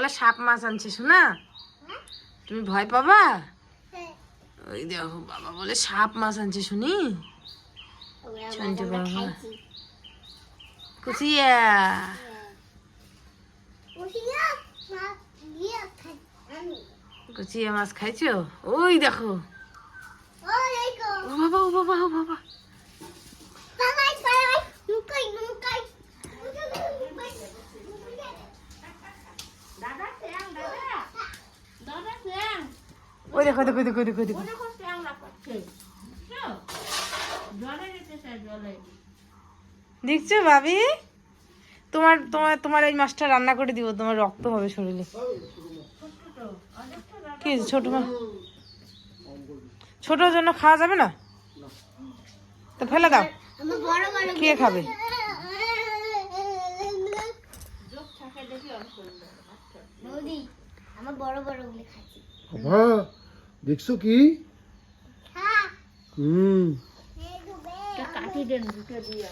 বলে সাপ মাছ আনছে শোনা? তুমি ভয় পাবা? ওই দেখো বাবা বলে সাপ মাছ আনছে শুনি? শুনতে বাবা কুচিয়া। কুচিয়া মাছ খাইছো? ওই দেখো। ও বাবা ও বাবা ও বাবা। ওই দেখো দেখো দেখো দেখো। দেখো দেখছ ভাবি? তোমার তোমার তোমার এই মাছটা রান্না করে দিব তোমার রক্ত হবে শরীরে। কি ছোট মা ছোটর জন্য খাওয়া যাবে না? তো ফেলে দাও। কে খাবে? আমার বড় বড় গুলি খাচ্ছি দেখছ কি? হুম। কাটি দেন দুটো দিয়ে।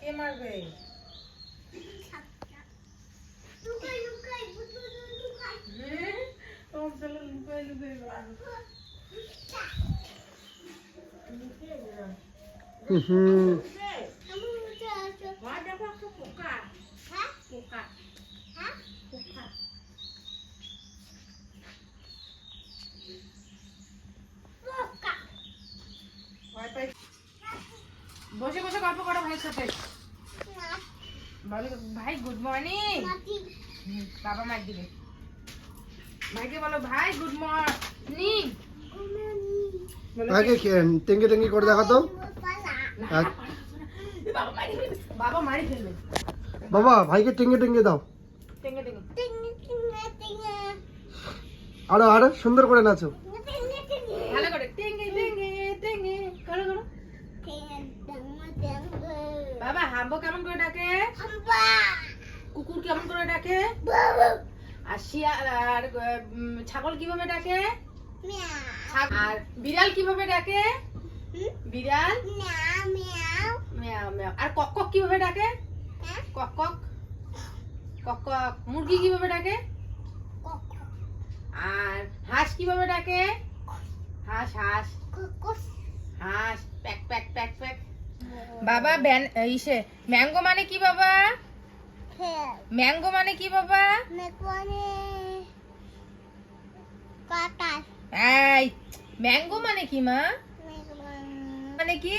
কে মারবে? বসে বসে গল্প করো ভাইয়ের সাথে। ভাই গুড মর্নিং বাবা মার দিবে ভাইকে বলো ভাই গুড মর্নিং আগে টেঙ্গে টেঙ্গে করে দেখাতো। বাবা মারি ফেলবে বাবা মারি ফেলবে। বাবা ভাইকে টেঙ্গে টেঙ্গে দাও। আরও আরও সুন্দর করে নাচো। ভালো করে। টেঙ্গে টেঙ্গে টেঙ্গে। করো করো। বাবা হাম্বো কেমন করে ডাকে? কুকুর কেমন করে ডাকে? আর শিয়া আর ছাগল কীভাবে ডাকে? আর বিড়াল কীভাবে ডাকে? বিড়াল? ম্যাও ম্যাও আর কক কক কীভাবে ডাকে? কক কক? কক কক। মুরগি কীভাবে ডাকে? আর হাঁস কীভাবে ডাকে? হাঁস হাঁস। হাঁস। প্যাক প্যাক প্যাক প্যাক। বাবা ব্যান ইসে। ম্যাঙ্গো মানে কি বাবা? ম্যাঙ্গো মানে কি বাবা? এই ম্যাঙ্গো মানে কি মা? মানে কি?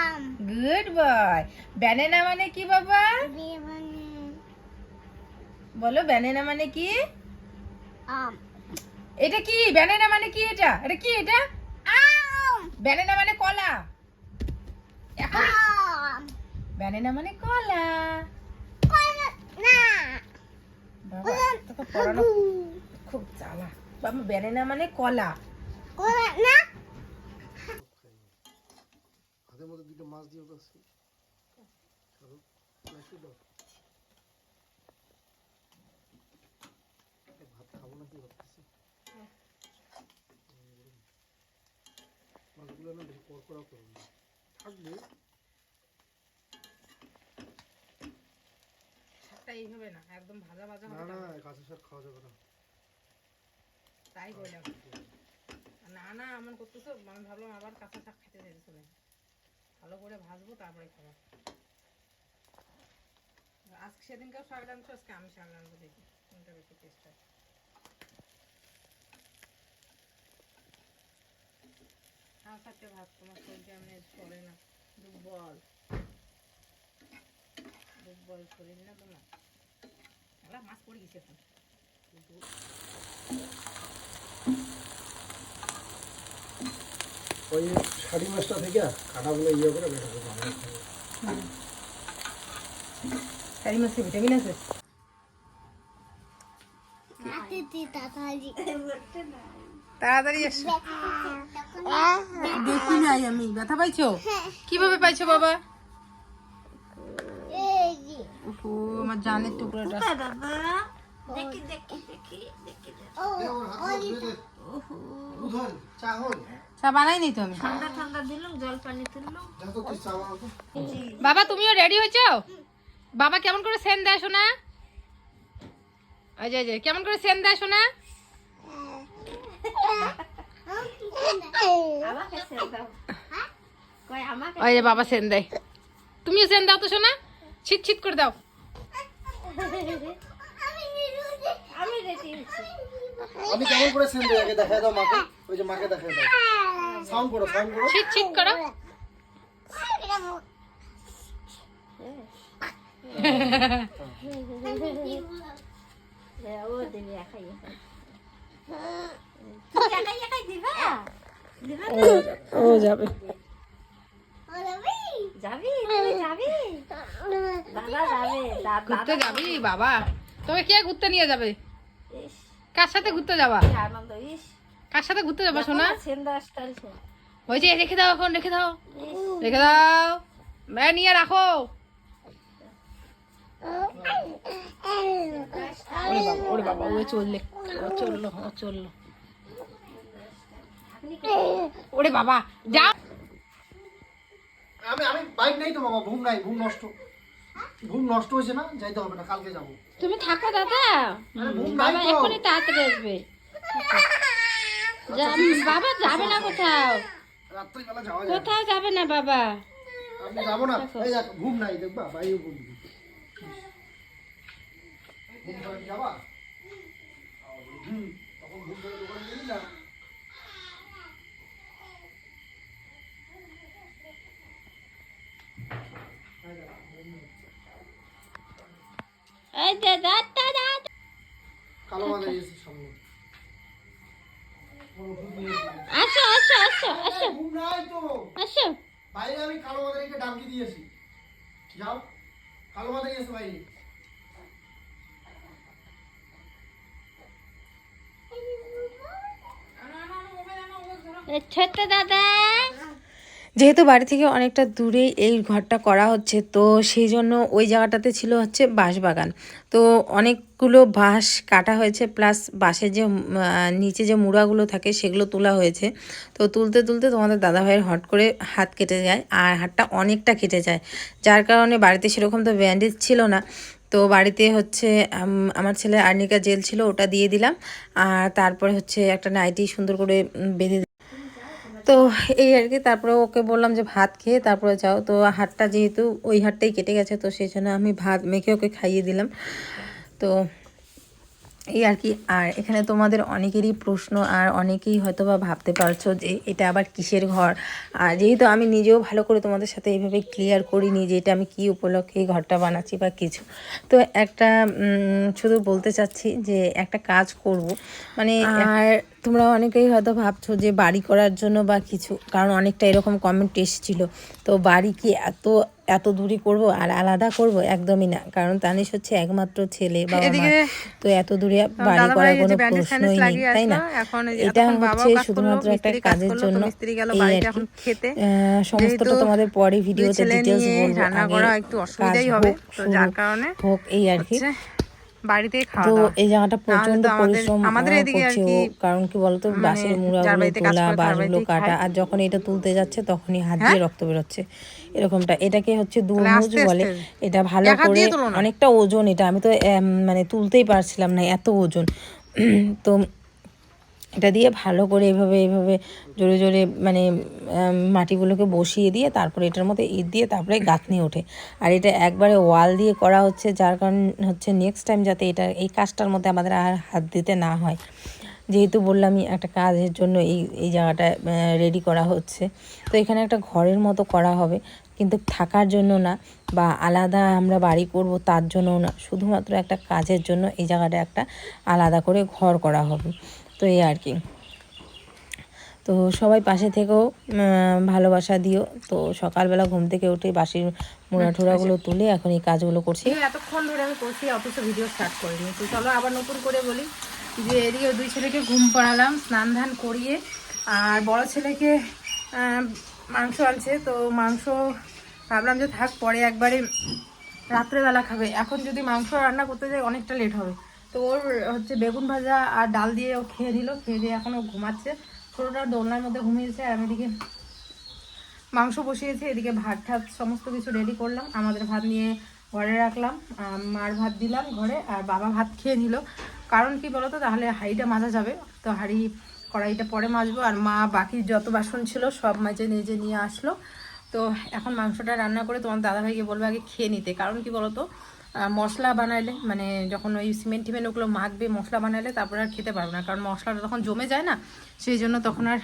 আম। গুড বয় ব্যানানা মানে কি বাবা? বলো ব্যানানা মানে কি? আম। এটা কি? ব্যানানা মানে কি এটা? এটা কি এটা? আম। ব্যানানা মানে কলা। এখন ব্যানানা মানে কলা। না। বাবা তোকে পড়ানো খুব জ্বালা। বাবা ব্যানানা মানে কলা। কোলা না। হাতের মধ্যে দুটো মাছ দিয়ে তো ভাত খাব না কি ভাবতেছি? মাছগুলো না বেশি কড়কড়া করুন থাকবে। শাকটা এইভাবে না একদম ভাজা ভাজা না না। কাঁচা শাক খাওয়া যাবে না। তাই বললাম। না না এমন করতেছো আমি ভাবলাম আবার কাঁচা শাক খেতে না ভালো করে ভাজবো, তারপরে খাব। আজকে সেদিনকেও শাক রাঁধছো আজকে আমি শাক রাঁধবো দেখি কোনটা বেশি টেস্ট হয়? আমার সাথে ভাত, তোমার শরীরটা আমি চলে না? দুর্বল দুর্বল শরীর না তোমার? মাছ পড়ে গেছে এখন। ওই শাড়ি মাছটা থেকে কাঁটাগুলো ইয়ে করে করে বানাই শাড়ি মাছে ভিটামিন আছে? তাড়াতাড়ি এসো। দেখি নাই আমি। ব্যথা পাইছো? কীভাবে পাইছো বাবা? ও আমার জানের টুকরোটা। দেখি দেখি দেখি দেখি উধর চা হল চা বানাইনি ঠান্ডা ঠান্ডা দিলাম জল পানি তুললাম। যত তুই চা বানাতো বাবা তুমিও রেডি হয়েছো? বাবা কেমন করে সেন? দেয় শোনা যে, কেমন করে সেন? দেয় শোনা ওই বাবা সেন দেয়। তুমিও সেন দাও তো শোনা ছিট ছিট করে দাও। আমি কেমন করে সেন্ড আগে দেখাই দাও মাকে। ওই যে মাকে দেখাই দাও। সাউন্ড করো সাউন্ড করো। ছিট ছিট করো। ও যাবে। যাবি তুমি যাবি? দাদা যাবে দাদা ঘুরতে যাবি? বাবা। তবে কে ঘুরতে নিয়ে যাবে? ইস। কার সাথে ঘুরতে যাবা? আনন্দ ইস। কার সাথে ঘুরতে যাবা স্টাইল ওই যে রেখে দাও এখন রেখে দাও। রেখে দাও। ম্যা নিয়ে রাখো। ওরে বাবা ওরে বাবা ও চললে ও চলল ও চলল। ওরে বাবা যাও। আমি আমি বাইক নেই তো বাবা ঘুম নাই ঘুম নষ্ট। ঘুম নষ্ট হয়েছে না যাইতে হবে না কালকে যাব। তুমি থাকো দাদা। বাবা এখনই তাড়াতাড়ি আসবে। যা- বাবা যাবে না কোথাও? কোথাও যাবে না বাবা। আমি যাব না। এই দেখ ঘুম নাই দেখবা বাইরে ঘুম নেই। ঘুম করে কি যাবা? হুম, তখন ঘুম করে দোকানে গেলি না এই যে দাদা দাদা কালো মাথা এসে সামনে। আসো আসো আসো আসো। ঘুম নাই তো। আসো। বাইরে আমি কালো মাদারিকে ডাকি দিয়েছি। যাও। কালো মাদারি এসো বাইরে। ছোট্ট দাদা। যেহেতু বাড়ি থেকে অনেকটা দূরে এই ঘরটা করা হচ্ছে, তো সেই জন্য ওই জায়গাটাতে ছিল হচ্ছে বাঁশবাগান। তো অনেকগুলো বাঁশ কাটা হয়েছে, প্লাস বাঁশের যে নিচে যে মুড়াগুলো থাকে সেগুলো তোলা হয়েছে। তো তুলতে তুলতে তোমাদের দাদাভাইয়ের হট করে হাত কেটে যায়, আর হাতটা অনেকটা কেটে যায়। যার কারণে বাড়িতে সেরকম তো ব্যান্ডেজ ছিল না। তো বাড়িতে হচ্ছে আমার ছেলে আর্নিকা জেল ছিল, ওটা দিয়ে দিলাম। আর তারপরে হচ্ছে একটা নাইটি সুন্দর করে বেঁধে তো এই আর কি, তারপরে ওকে বললাম যে ভাত খেয়ে তারপরে যাও। তো হাটটা যেহেতু ওই হাটটাই কেটে গেছে, তো সেই জন্য আমি ভাত মেখে ওকে খাইয়ে দিলাম। তো এই আর কি, আর এখানে তোমাদের অনেকেরই প্রশ্ন, আর অনেকেই হয়তো বা ভাবতে পারছ যে এটা আবার কিসের ঘর? আর যেহেতু আমি নিজেও ভালো করে তোমাদের সাথে এইভাবে ক্লিয়ার করিনি যে এটা আমি কী উপলক্ষে এই ঘরটা বানাচ্ছি বা কিছু। তো একটা শুধু বলতে চাচ্ছি যে একটা কাজ করব। মানে আর তোমরা অনেকেই হয়তো ভাবছ যে বাড়ি করার জন্য বা কিছু, কারণ অনেকটা এরকম কমেন্ট এসেছিল। তো বাড়ি কি এত এত দূরই করব আর আলাদা করব একদমই না। কারণ তানিশ হচ্ছে একমাত্র ছেলে বাবা তো এত দূরে বাড়ি করার কোনো প্রশ্নই নেই তাই না? এটা হচ্ছে শুধুমাত্র একটা কাজের জন্য। এই আর কি। আহ, সমস্তটা তোমাদের পরে ভিডিওতে ডিটেলস বলব। আগে একটু কাজ হোক, হোক এই আর কি। বাড়িতে খাওয়া তো এই জায়গাটা প্রচণ্ড পরিশ্রম আমাদের এদিকে আর কি কারণ কি বলতো? মানে বাঁশের মুড়াগুলো তোলা বাঁশগুলো কাটা আর যখন এটা তুলতে যাচ্ছে তখনই হাত হ্যাঁ? দিয়ে রক্ত বেরোচ্ছে। এরকমটা। এটাকে হচ্ছে দুর্মুজ বলে। এটা ভালো করে। অনেকটা ওজন এটা আমি তো মানে তুলতেই পারছিলাম না এত ওজন। তো এটা দিয়ে ভালো করে এভাবে এভাবে জোরে জোরে মানে মাটিগুলোকে বসিয়ে দিয়ে তারপরে এটার মধ্যে ইট দিয়ে তারপরে গাঁথনি ওঠে। আর এটা একবারে ওয়াল দিয়ে করা হচ্ছে, যার কারণ হচ্ছে নেক্সট টাইম যাতে এটা, এই কাজটার মধ্যে আমাদের আর হাত দিতে না হয়। যেহেতু বললামই একটা কাজের জন্য এই এই জায়গাটা রেডি করা হচ্ছে। তো এখানে একটা ঘরের মতো করা হবে, কিন্তু থাকার জন্য না, বা আলাদা আমরা বাড়ি করব তার জন্য না। শুধুমাত্র একটা কাজের জন্য এই জায়গাটা একটা আলাদা করে ঘর করা হবে। তো এই আর কি। তো সবাই পাশে থেকেও ভালোবাসা দিও। তো সকালবেলা ঘুম থেকে উঠে বাসির মোড়া ঠোড়াগুলো তুলে এখন এই কাজগুলো করছি। এতক্ষণ ধরে আমি করছি অথচ ভিডিও স্টার্ট করিনি। তো চলো আবার নতুন করে বলি যে এদিকে দুই ছেলেকে ঘুম পাড়ালাম স্নান ধান করিয়ে আর বড় ছেলেকে মাংস আনছে। তো মাংস ভাবলাম যে থাক পরে একবারে রাত্রেবেলা খাবে। এখন যদি মাংস রান্না করতে যাই অনেকটা লেট হবে। তো ওর হচ্ছে বেগুন ভাজা আর ডাল দিয়ে ও খেয়ে নিল, খেয়ে দিয়ে এখন ও ঘুমাচ্ছে। ছোটোটা দোলনার মধ্যে ঘুমিয়েছে আর আমি এদিকে মাংস বসিয়েছি, এদিকে ভাত ঠাত সমস্ত কিছু রেডি করলাম। আমাদের ভাত নিয়ে ঘরে রাখলাম মার ভাত দিলাম ঘরে আর বাবা ভাত খেয়ে নিল। কারণ কি বলতো, তাহলে হাঁড়িটা মাজা যাবে, তো হাঁড়ি কড়াইটা পরে মাজবো। আর মা বাকি যত বাসন ছিল সব মাঝে নিজে নিয়ে আসলো। তো এখন মাংসটা রান্না করে তোমার দাদাভাইকে বলব আগে খেয়ে নিতে। কারণ কি বলতো মশলা বানাইলে মানে যখন ওই সিমেন্ট টিমেন্ট ওগুলো মাখবে, মশলা বানাইলে তারপরে আর খেতে পারবে না। কারণ মশলাটা তখন জমে যায় না, সেই জন্য তখন আর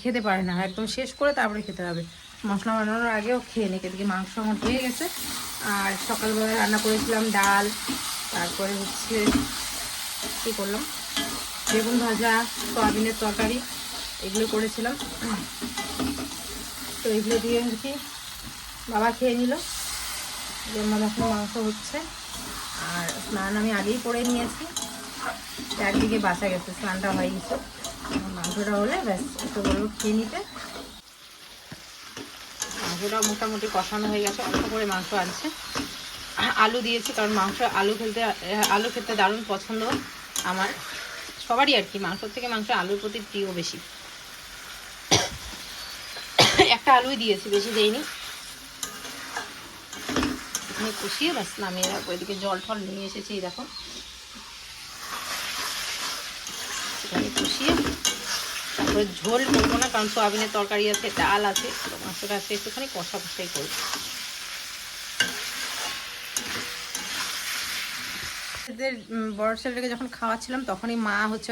খেতে পারে না। একদম শেষ করে তারপরে খেতে হবে। মশলা বানানোর আগেও খেয়ে নিই এদিকে মাংস আমার হয়ে গেছে। আর সকালবেলা রান্না করেছিলাম ডাল, তারপরে হচ্ছে, কী করলাম? বেগুন ভাজা, সয়াবিনের তরকারি, এগুলো করেছিলাম। তো এগুলো দিয়ে আর কি বাবা খেয়ে নিল। জন্য এখন মাংস হচ্ছে। আর স্নান আমি আগেই করে নিয়েছি। একদিকে বাঁচা গেছে, স্নানটা হয়ে গেছে মাংসটা হলে ব্যাস একটু বলব খেয়ে নিতে। মাংসটা মোটামুটি কষানো হয়ে গেছে, অল্প করে মাংস আনছে। আলু দিয়েছি, কারণ মাংস আলু খেলতে, আলু খেতে দারুণ পছন্দ আমার। সবারই আর কি, মাংসর থেকে মাংস আলুর প্রতি প্রিয় বেশি। একটা আলুই দিয়েছি, বেশি দেইনি। এখানে কষিয়ে বাস নামিয়ে রাখব। এদিকে জল টল নিয়ে এসেছি দেখো। এখানে কষিয়ে তারপরে ঝোল করব না, কারণ সোয়াবিনের তরকারি আছে, ডাল আছে, মাংসটা আছে, একটুখানি কষা কষাই করব। এদের বড় ছেলেটাকে যখন খাওয়াচ্ছিলাম, তখনই মা হচ্ছে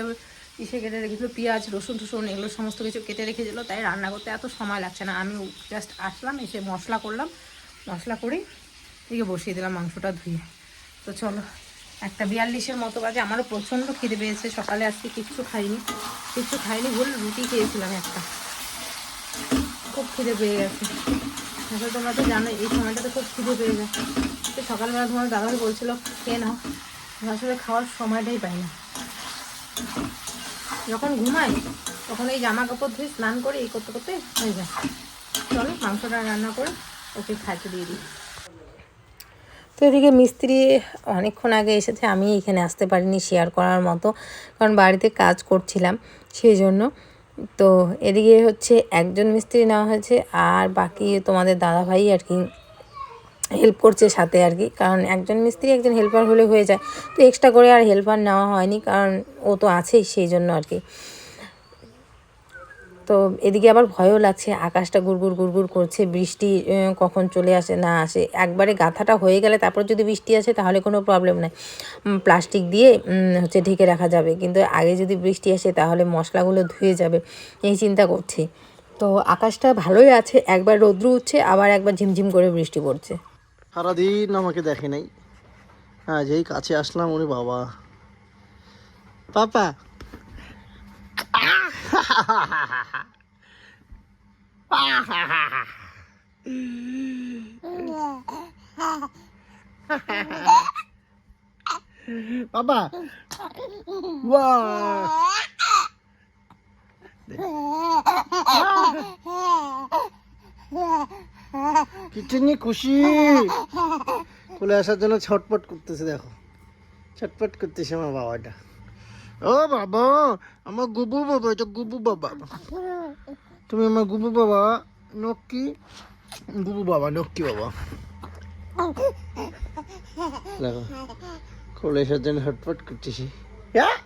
ইসে কেটে রেখেছিল, পেঁয়াজ, রসুন টসুন, এগুলো সমস্ত কিছু কেটে রেখেছিলো, তাই রান্না করতে এত সময় লাগছে না। আমি জাস্ট আসলাম, এসে মশলা করলাম, মশলা করে এদিকে বসিয়ে দিলাম, মাংসটা ধুয়ে। তো চলো, একটা বিয়াল্লিশের মতো বাজে। আমারও প্রচণ্ড খিদে পেয়েছে, সকালে আজকে কিচ্ছু খাইনি। কিচ্ছু খাইনি, ভুল রুটি খেয়েছিলাম একটা। খুব খিদে পেয়ে গেছে। আসলে তোমরা তো জানো এই সময়টাতে খুব খিদে পেয়ে যায়। সকালবেলা তোমার দাদাভাই বলছিল, খেয়ে নাও। আসলে খাওয়ার সময়টাই পাই না। যখন ঘুমাই, তখন এই জামা কাপড় ধুয়ে স্নান করে, এই করতে করতে হয়ে যায়। চলো, মাংসটা রান্না করে ওকে খাইতে দিয়ে দিই। তো এদিকে মিস্ত্রি অনেকক্ষণ আগে এসেছে আমি এখানে আসতে পারিনি শেয়ার করার মতো, কারণ বাড়িতে কাজ করছিলাম সেই জন্য তো এদিকে হচ্ছে একজন মিস্ত্রি নেওয়া হয়েছে, আর বাকি তোমাদের দাদাভাই আর কি হেল্প করছে সাথে আর কি, কারণ একজন মিস্ত্রি একজন হেল্পার হলে হয়ে যায়। তো এক্সট্রা করে আর হেল্পার নেওয়া হয়নি, কারণ ও তো আছেই সেই জন্য আর কি। তো এদিকে আবার ভয়ও লাগছে, আকাশটা গুড়গুড় গুড়গুড় করছে, বৃষ্টি কখন চলে আসে না আসে। একবারে গাথাটা হয়ে গেলে তারপর যদি বৃষ্টি আসে তাহলে কোনো প্রবলেম নাই। প্লাস্টিক দিয়ে হচ্ছে ঢেকে রাখা যাবে। কিন্তু আগে যদি বৃষ্টি আসে তাহলে মশলাগুলো ধুয়ে যাবে, এই চিন্তা করছি। তো আকাশটা ভালোই আছে, একবার রৌদ্র উঠছে, আবার একবার ঝিমঝিম করে বৃষ্টি পড়ছে। সারাদিন আমাকে দেখে নাই। হ্যাঁ যেই কাছে আসলাম, উনি বাবা। পাপা বাবা কিচেনি খুশি কোলে আসার জন্য ছটপট করতেছে দেখো ছটপট করতেছে আমার বাবাটা ও বাবা আমার গুবু বাবা এটা গুবু বাবা। তুমি আমার গুবু বাবা নকি গুবু বাবা নকি বাবা। দেখো কোলে আসার জন্য ছটপট করতেছি। হ্যাঁ?